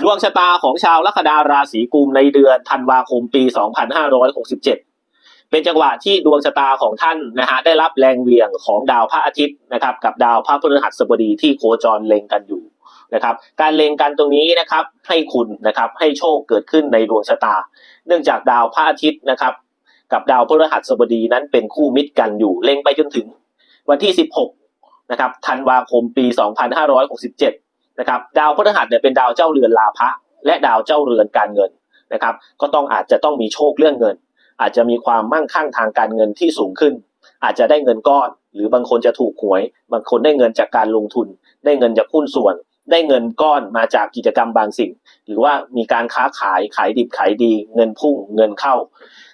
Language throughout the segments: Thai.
ดวงชะตาของชาวลัคนาราศีกุมในเดือนธันวาคมปี 2567 เป็นจังหวะที่ดวงชะตาของท่านนะฮะได้รับแรงเวียงของดาวพระอาทิตย์นะครับกับดาวพระพฤหัสบดีที่โคจรเล็งกันอยู่นะครับการเล็งกันตรงนี้นะครับให้คุณนะครับให้โชคเกิดขึ้นในดวงชะตา เนื่องจากดาวพระอาทิตย์นะครับกับดาวพฤหัสบดีนั้นเป็นคู่มิตรกันอยู่เล็งไปจนถึงวันที่ 16นะครับธันวาคมปี 2567 นะครับดาวพฤหัสเนี่ยเป็นดาวเจ้าเรือนลาภะและดาวเจ้าเรือนการเงินนะครับก็ต้องอาจจะต้องมีโชคเรื่องเงิน อาจจะมีความมั่งคั่งทางการเงินที่สูงขึ้น อาจจะได้เงินก้อน หรือบางคนจะถูกหวย บางคนได้เงินจากการลงทุน ได้เงินจากหุ้นส่วน ได้เงินก้อนมาจากกิจกรรมบางสิ่ง หรือว่ามีการค้าขายขายดิบขายดี เงินพุ่งเงินเข้า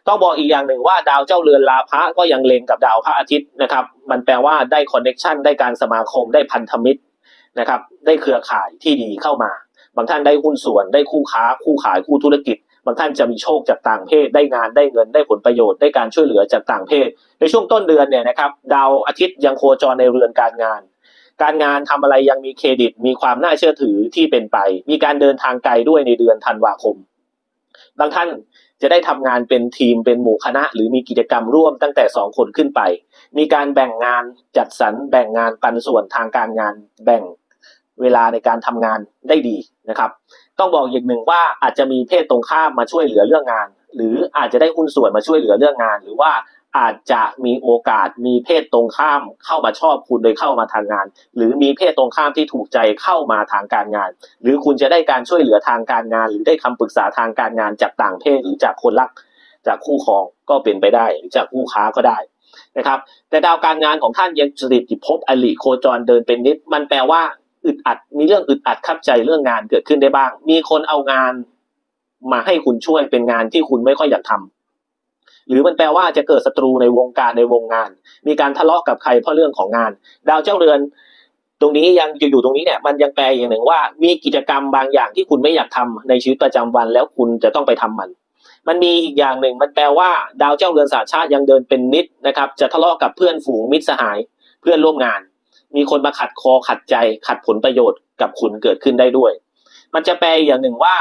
ต้องบอกอีกอย่างหนึ่งว่าดาวเจ้าเรือนลาภะก็ยังเลงกับดาวพระอาทิตย์นะครับมันแปลว่าได้คอนเน็ชันได้การสมาคมได้พันธมิตร นะครับ ได้เครือข่ายที่ดีเข้ามา บางท่านได้หุ้นส่วน ได้คู่ค้า คู่ขายคู่ธุรกิจ บางท่านจะมีโชคจากต่างเพศ ได้งานได้เงินได้ผลประโยชน์ได้การช่วยเหลือจากต่างเพศ ในช่วงต้นเดือนเนี่ยนะครับดาวอาทิตย์ยังโคจรในเรือนการงาน การงานทำอะไรยังมีเครดิต มีความน่าเชื่อถือที่เป็นไป มีการเดินทางไกลด้วยในเดือนธันวาคม บางท่านจะได้ทำงานเป็นทีมเป็นหมู่คณะ หรือมีกิจกรรมร่วมตั้งแต่สองคนขึ้นไป มีการแบ่งงานจัดสรรแบ่งงานปันส่วนทางการงานแบ่ง เวลาในการทำงานได้ดีนะครับ ต้องบอกอย่างหนึ่งว่าอาจจะมีเพศตรงข้ามมาช่วยเหลือเรื่องงาน หรืออาจจะได้หุ้นส่วนมาช่วยเหลือเรื่องงาน หรือว่าอาจจะมีโอกาสมีเพศตรงข้ามเข้ามาชอบคุณโดยเข้ามาทางงาน หรือมีเพศตรงข้ามที่ถูกใจเข้ามาทางการงาน หรือคุณจะได้การช่วยเหลือทางการงาน หรือได้คำปรึกษาทางการงานจากต่างเพศหรือจากคนรัก จากคู่ครองก็เป็นไปได้หรือจากคู่ค้าก็ได้นะครับ แต่ดาวการงานของท่านยังจริตจิภพอลิโคจรเดินเป็นนิดมันแปลว่า อึดอัด มีเรื่องอึดอัดขับใจเรื่องงานเกิดขึ้นได้บ้าง มีคนเอางานมาให้คุณช่วยเป็นงานที่คุณไม่ค่อยอยากทำหรือมันแปลว่าจะเกิดศัตรูในวงการในวงงาน มีการทะเลาะกับใครเพราะเรื่องของงาน ดาวเจ้าเรือน ตรงนี้ยังอยู่ตรงนี้เนี่ย มันยังแปลอย่างหนึ่งว่า มีกิจกรรมบางอย่างที่คุณไม่อยากทำในชีวิตประจำวันแล้วคุณจะต้องไปทำมันมันมีอีกอย่างหนึ่งมันแปลว่า ดาวเจ้าเรือนสาชาติยังเดินเป็นนิดนะครับ จะทะเลาะกับเพื่อนฝูงมิตรสหายเพื่อนร่วมงาน มีคนมาขัดคอขัดใจขัดผลประโยชน์กับคุณเกิดขึ้นได้ด้วย มันจะแปลอย่างหนึ่งว่า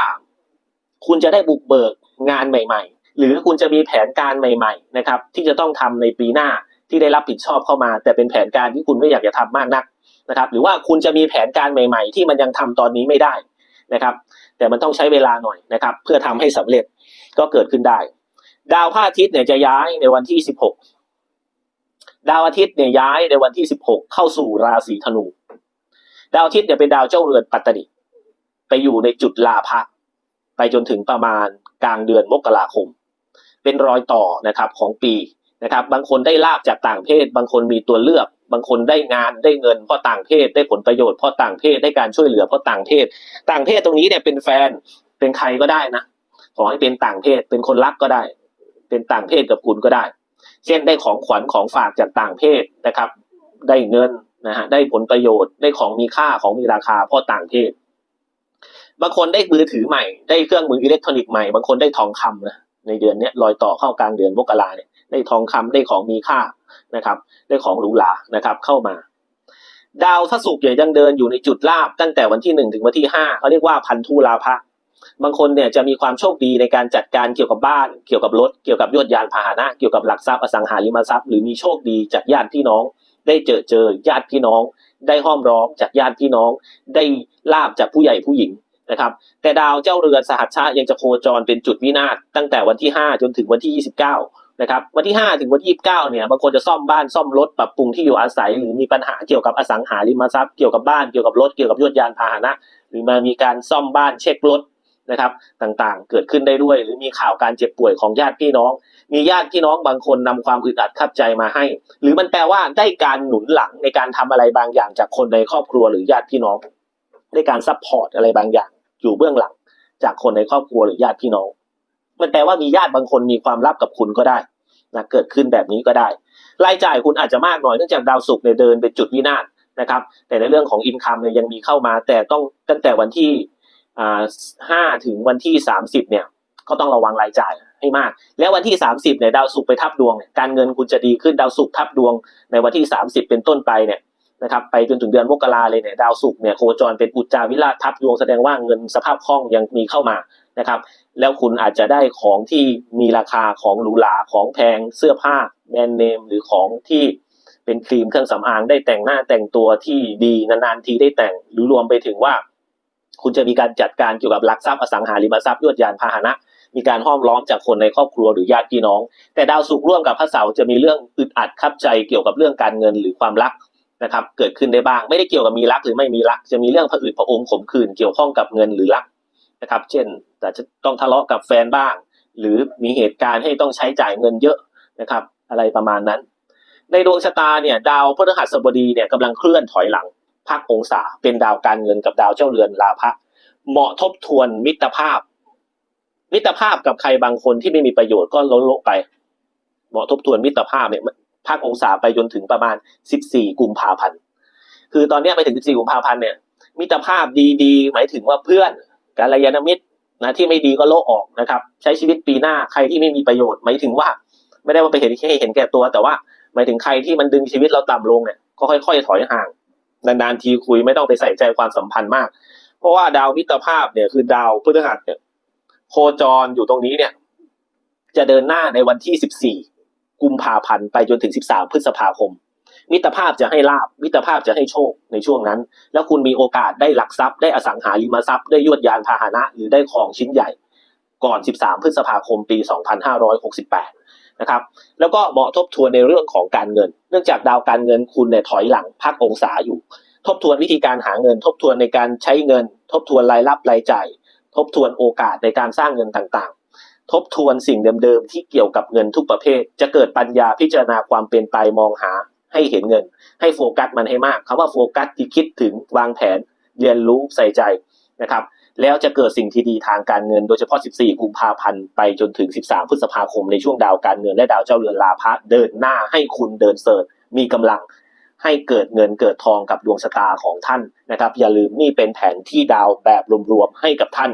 คุณจะได้บุกเบิกงานใหม่ ๆ หรือคุณจะมีแผนการใหม่ๆนะครับ ที่จะต้องทำในปีหน้าที่ได้รับผิดชอบเข้ามา แต่เป็นแผนการที่คุณไม่อยากจะทำมากนักนะครับ หรือว่าคุณจะมีแผนการใหม่ ๆ ที่มันยังทำตอนนี้ไม่ได้นะครับ แต่มันต้องใช้เวลาหน่อยนะครับ เพื่อทำให้สำเร็จก็เกิดขึ้นได้ ดาวพระอาทิตย์เนี่ยจะย้ายในวันที่ 16 ดาวอาทิตย์เนี่ยย้ายในวันที่ 16 เข้าสู่ราศีธนู ดาวอาทิตย์เนี่ยเป็นดาวเจ้าเรือนปัตตนิไปอยู่ในจุดลาภะไปจนถึงประมาณกลางเดือนมกราคม เป็นรอยต่อนะครับของปีนะครับ บางคนได้ลาบจากต่างเพศ บางคนมีตัวเลือก บางคนได้งานได้เงินเพราะต่างเพศ ได้ผลประโยชน์เพราะต่างเพศ ได้การช่วยเหลือเพราะต่างเพศ ต่างเพศตรงนี้เนี่ยเป็นแฟน เป็นใครก็ได้นะ ขอให้เป็นต่างเพศ เป็นคนรักก็ได้ เป็นต่างเพศกับคุณก็ได้ เช่นได้ของขวัญของฝากจากต่างเพศนะครับ ได้เงินนะฮะได้ผลประโยชน์ได้ของมีค่าของมีราคาเพราะต่างเพศ บางคนได้มือถือใหม่ ได้เครื่องมืออิเล็กทรอนิกส์ใหม่ บางคนได้ทองคำนะในเดือนนี้ลอยต่อเข้ากลางเดือนมกราเนี่ยได้ทองคำได้ของมีค่านะครับ ได้ของหรูหรานะครับ เข้ามา ดาวทศุกร์เนี่ยยังเดินอยู่ในจุดลาบตั้งแต่วันที่หนึ่งถึงวันที่ห้าเขาเรียกว่าพันธุลาภะ บางคนเนี่ยจะมีความโชคดีในการจัดการเกี่ยวกับบ้าน เกี่ยวกับรถ เกี่ยวกับยวดยานพาหนะ เกี่ยวกับหลักทรัพย์อสังหาริมทรัพย์ หรือมีโชคดีจากญาติพี่น้อง ได้เจอเจอญาติพี่น้อง ได้ห้อมร้อมจากญาติพี่น้อง ได้ลาบจากผู้ใหญ่ผู้หญิงนะครับ แต่ดาวเจ้าเรือนสหัชชะยังจะโคจรเป็นจุดวินาศตั้งแต่วันที่ 5 จนถึงวันที่ 29นะครับ วันที่ 5 ถึงวันที่ 29เนี่ยบางคนจะซ่อมบ้านซ่อมรถปรับปรุงที่อยู่อาศัย หรือมีปัญหาเกี่ยวกับอสังหาริมทรัพย์ เกี่ยวกับบ้าน เกี่ยวกับรถ เกี่ยวกับยวดยานพาหนะ หรือมามีการซ่อมบ้านเช็ครถ นะครับต่างๆ เกิดขึ้นได้ด้วย หรือมีข่าวการเจ็บป่วยของญาติพี่น้อง มีญาติพี่น้องบางคนนำความอึดอัดขับใจมาให้ หรือมันแปลว่าได้การหนุนหลังในการทำอะไรบางอย่างจากคนในครอบครัวหรือญาติพี่น้องได้การซัพพอร์ตอะไรบางอย่าง อยู่เบื้องหลัง จากคนในครอบครัวหรือญาติพี่น้อง มันแปลว่ามีญาติบางคนมีความลับกับคุณก็ได้นะเกิดขึ้นแบบนี้ก็ได้รายจ่ายคุณอาจจะมากหน่อยเนื่องจากดาวศุกร์เนี่ยเดินเป็นจุดวินาศนะครับ แต่ในเรื่องของอินคัมเนี่ยยังมีเข้ามา แต่ต้องตั้งแต่วันที่ ห้าถึงวันที่สามสิบเนี่ย ก็ต้องระวังรายจ่ายให้มาก แล้ววันที่สามสิบเนี่ยดาวศุกร์ไปทับดวงเนี่ยการเงินคุณจะดีขึ้นดาวศุกร์ทับดวง ในวันที่สามสิบเป็นต้นไปเนี่ยนะครับไปจนถึงเดือนมกราเลยเนี่ยดาวศุกร์เนี่ยโคจรเป็นอุจจาวิราชทับดวงแสดงว่าเงินสภาพคล่องยังมีเข้ามานะครับ แล้วคุณอาจจะได้ของที่มีราคาของหรูหราของแพงเสื้อผ้าแบรนด์เนมหรือของที่เป็นครีมเครื่องสำอางได้แต่งหน้าแต่งตัวที่ดีนานๆทีได้แต่งหรือรวมไปถึงว่า คุณจะมีการจัดการเกี่ยวกับหลักทรัพย์อสังหาริมทรัพย์ยวดยานพาหนะ มีการห้อมล้อมจากคนในครอบครัวหรือญาติพี่น้อง แต่ดาวศุกร์ร่วมกับพระเสาร์จะมีเรื่องอึดอัดคับใจเกี่ยวกับเรื่องการเงินหรือความรักนะครับ เกิดขึ้นได้บ้าง ไม่ได้เกี่ยวกับมีรักหรือไม่มีรัก จะมีเรื่องผะอืดผะอมขมขื่นเกี่ยวข้องกับเงินหรือรักนะครับ เช่นแต่จะต้องทะเลาะกับแฟนบ้าง หรือมีเหตุการณ์ให้ต้องใช้จ่ายเงินเยอะนะครับ อะไรประมาณนั้น ในดวงชะตาเนี่ยดาวพฤหัสบดีเนี่ยกำลังเคลื่อนถอยหลัง พักองศา เป็นดาวการเงินกับดาวเจ้าเรือนลาภะเหมาะทบทวนมิตรภาพ มิตรภาพกับใครบางคนที่ไม่มีประโยชน์ก็ลดลงไป เหมาะทบทวนมิตรภาพเนี่ยภาคองศาไปจนถึงประมาณ 14 กุมภาพันธ์คือตอนนี้ไปถึง 14 กุมภาพันธ์เนี่ยมิตรภาพดีๆ หมายถึงว่าเพื่อนการยานมิตรนะที่ไม่ดีก็โลกออกนะครับ ใช้ชีวิตปีหน้าใครที่ไม่มีประโยชน์หมายถึงว่า ไม่ได้ว่าไปเห็นแค่เห็นแก่ตัว แต่ว่าหมายถึงใครที่มันดึงชีวิตเราต่ำลงเนี่ยก็ค่อยๆถอยห่าง นานๆทีคุยไม่ต้องไปใส่ใจความสัมพันธ์มาก เพราะว่าดาวมิตรภาพเนี่ยคือดาวพฤหัสเนี่ยโคจรอยู่ตรงนี้เนี่ย จะเดินหน้าในวันที่ 14 กุมภาพันธ์ไปจนถึง 13 พฤษภาคม มิตรภาพจะให้ลาบมิตรภาพจะให้โชคในช่วงนั้น แล้วคุณมีโอกาสได้หลักทรัพย์ได้อสังหาริมทรัพย์ได้ยวดยานพาหนะ หรือได้ของชิ้นใหญ่ ก่อน 13 พฤษภาคมปี 2568 นะครับ แล้วก็เหมาะทบทวนในเรื่องของการเงิน เนื่องจากดาวการเงินคุณเนี่ยถอยหลังพักองศาอยู่ ทบทวนวิธีการหาเงิน ทบทวนในการใช้เงิน ทบทวนรายรับรายจ่าย ทบทวนโอกาสในการสร้างเงินต่างๆ ทบทวนสิ่งเดิมๆที่เกี่ยวกับเงินทุกประเภท จะเกิดปัญญาพิจารณาความเป็นไปมองหา ให้เห็นเงิน ให้โฟกัสมันให้มากคำว่าโฟกัสที่คิดถึงวางแผน เรียนรู้ใส่ใจ นะครับ แล้วจะเกิดสิ่งที่ดีทางการเงินโดยเฉพาะ 14 กุมภาพันธ์ไปจนถึง 13 พฤษภาคมในช่วงดาวการเงินและดาวเจ้าเรือนลาภะเดินหน้าให้คุณเดินเสิร์ชมีกำลังให้เกิดเงินเกิดทองกับดวงชะตาของท่านนะครับ อย่าลืมนี่เป็นแผนที่ดาวแบบรวมๆให้กับท่าน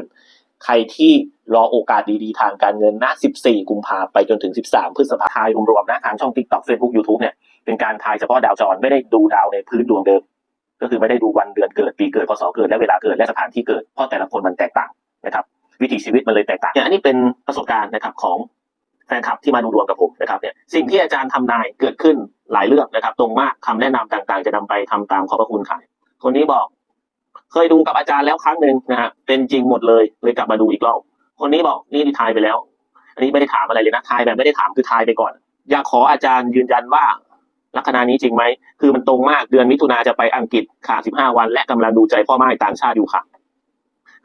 ใครที่รอโอกาสดีๆ ทางการเงินนะ 14 กุมภาไปจนถึง 13 พฤษภาคมรวมๆนะทางช่อง TikTok Facebook YouTube เนี่ยเป็นการทายเฉพาะดาวจรไม่ได้ดูดาวในพื้นดวงเดิม ก็คือไม่ได้ดูวันเดือนเกิดปีเกิดพศเกิดและเวลาเกิดและสถานที่เกิดเพราะแต่ละคนมันแตกต่างนะครับวิถีชีวิตมันเลยแตกต่างเนี่ยอันนี้เป็นประสบการณ์นะครับของแฟนคลับที่มาดูดวงกับผมนะครับเนี่ยสิ่งที่อาจารย์ทำนายเกิดขึ้นหลายเรื่องนะครับ ตรงมากคำแนะนำต่างๆ จะนำไปทำตามขอบพระคุณค่ะคนนี้บอก เคยดูกับอาจารย์แล้วครั้งหนึ่งนะฮะเป็นจริงหมดเลยเลยกลับมาดูอีกรอบคนนี้บอกนี่ทายไปแล้ว อันนี้ไม่ได้ถามอะไรเลยนะทายแบบไม่ได้ถามคือทายไปก่อน อยากขออาจารย์ยืนยันว่า ลัคนานี้จริงไหม คือมันตรงมากเดือนมิถุนาจะไปอังกฤษค่ะ15วัน และกำลังดูใจพ่อไม้ต่างชาติอยู่ค่ะ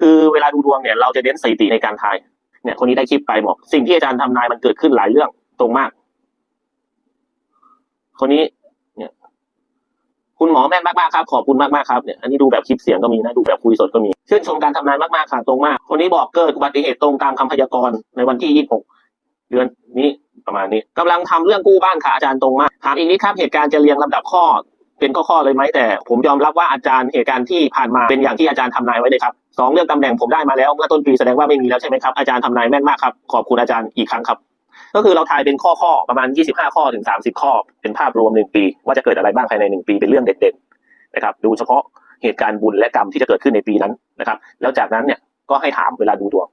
คือเวลาดูดวงเนี่ยเราจะเน้นสถิติในการทายเนี่ยคนนี้ได้คลิปไปบอก สิ่งที่อาจารย์ทำนายมันเกิดขึ้นหลายเรื่องตรงมาก คนนี้เนี่ยคุณหมอแม่นมากๆครับ ขอบคุณมากๆครับเนี่ยอันนี้ดูแบบคลิปเสียงก็มีนะดูแบบคุยสดก็มีชื่นชมการทำนายมากๆค่ะตรงมาก คนนี้บอกเกิดอุบัติเหตุตรงตามคำพยากรณ์ในวันที่26เดือนนี้ ประมาณนี้กำลังทำเรื่องกู้บ้านค่ะอาจารย์ตรงมากถามอีกนิดครับเหตุการณ์จะเรียงลำดับข้อ เป็นข้อๆเลยไหมแต่ ผมยอมรับว่าอาจารย์เหตุการณ์ที่ผ่านมาเป็นอย่างที่อาจารย์ทำนายไว้เลยครับสองเรื่องตำแหน่งผมได้มาแล้วเมื่อต้นปีแสดงว่าไม่มีแล้วใช่ไหมครับอาจารย์ทำนายแม่นมากครับขอบคุณอาจารย์อีกครั้งครับ ก็คือเราทายเป็นข้อๆประมาณ 25 ข้อถึง 30 ข้อ เป็นภาพรวมหนึ่งปี ว่าจะเกิดอะไรบ้างภายในหนึ่งปีเป็นเรื่องเด่นๆนะครับดูเฉพาะเหตุการณ์บุญและกรรมที่จะเกิดขึ้นในปีนั้นนะครับ แล้วจากนั้นเนี่ยก็ให้ถามเวลาดูดวง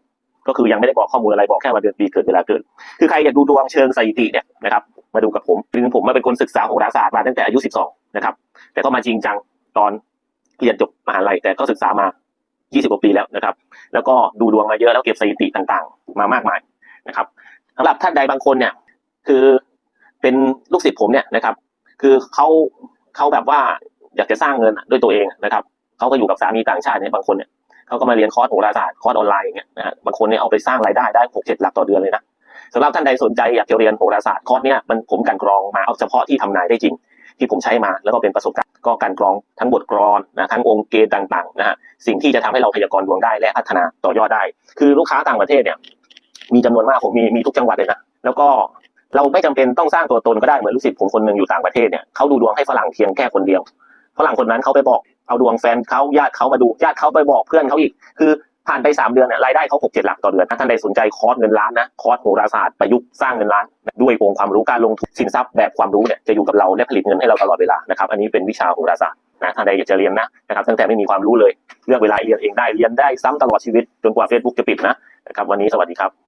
ก็คือยังไม่ได้บอกข้อมูลอะไรบอกแค่วันเดือนปีเกิดเวลาเกิด คือใครอยากดูดวงเชิงสถิติเนี่ยนะครับมาดูกับผมจริงๆผมมาเป็นคนศึกษาโหราศาสตร์มาตั้งแต่อายุ 12 นะครับ แต่ก็มาจริงจังตอนเรียนจบมหาลัยแต่ก็ศึกษามา 20 กว่าปีแล้วนะครับ แล้วก็ดูดวงมาเยอะแล้วเก็บสถิติต่างๆ มามากมายนะครับสำหรับท่านใดบางคนเนี่ยคือเป็นลูกศิษย์ผมเนี่ยนะครับ คือเขาเขาแบบว่าอยากจะสร้างเงินด้วยตัวเองนะครับเขาก็อยู่กับสามีต่างชาติเนี่ยบางคนเนี่ย เขาก็มาเรียนคอร์สโหราศาสตร์คอร์สออนไลน์อย่างเงี้ยนะฮะบางคนเนี่ยเอาไปสร้างรายได้ได้หกเจ็ดหลักต่อเดือนเลยนะสำหรับท่านใดสนใจอยากจะเรียนโหราศาสตร์คอร์สเนี่ยมันผมกันกรองมาเอาเฉพาะที่ทำนายได้จริง ที่ผมใช้มาแล้วก็เป็นประสบการณ์ก็การกรองทั้งบทกรอนนะทั้งองค์เกณฑ์ต่างๆนะฮะสิ่งที่จะทำให้เราพยากรณ์ดวงได้และพัฒนาต่อยอดได้ คือลูกค้าต่างประเทศเนี่ยมีจำนวนมากผมมีมีทุกจังหวัดเลยนะแล้วก็เราไม่จำเป็นต้องสร้างตัวตนก็ได้เหมือนลูกศิษย์ผมคนหนึ่งอยู่ต่างประเทศเนี่ยเขาดูดวงให้ฝรั่งเพียงแค่คนเดียวฝรั่งคนนั้นเขาไปบอก เอาดวงแฟนเขาญาติเขามาดูญาติเขาไปบอกเพื่อนเขาอีก คือผ่านไปสามเดือนเนี่ยรายได้เขาหกเจ็ดหลักต่อเดือนถ้าท่านใดสนใจคอร์สเงินล้านนะคอร์สโหราศาสตร์ประยุกต์สร้างเงินล้าน ด้วยองค์ความรู้การลงทุนสินทรัพย์แบบความรู้เนี่ยจะอยู่กับเราและผลิตเงินให้เราตลอดเวลานะครับอันนี้เป็นวิชาโหราศาสตร์นะถ้านใดอยากจะเรียนนะนะครับตั้งแต่ไม่มีความรู้เลยเลือกเวลาเรียนเองได้เรียนได้ซ้ำตลอดชีวิตจนกว่า Facebook จะปิดนะนะครับวันนี้สวัสดีครับ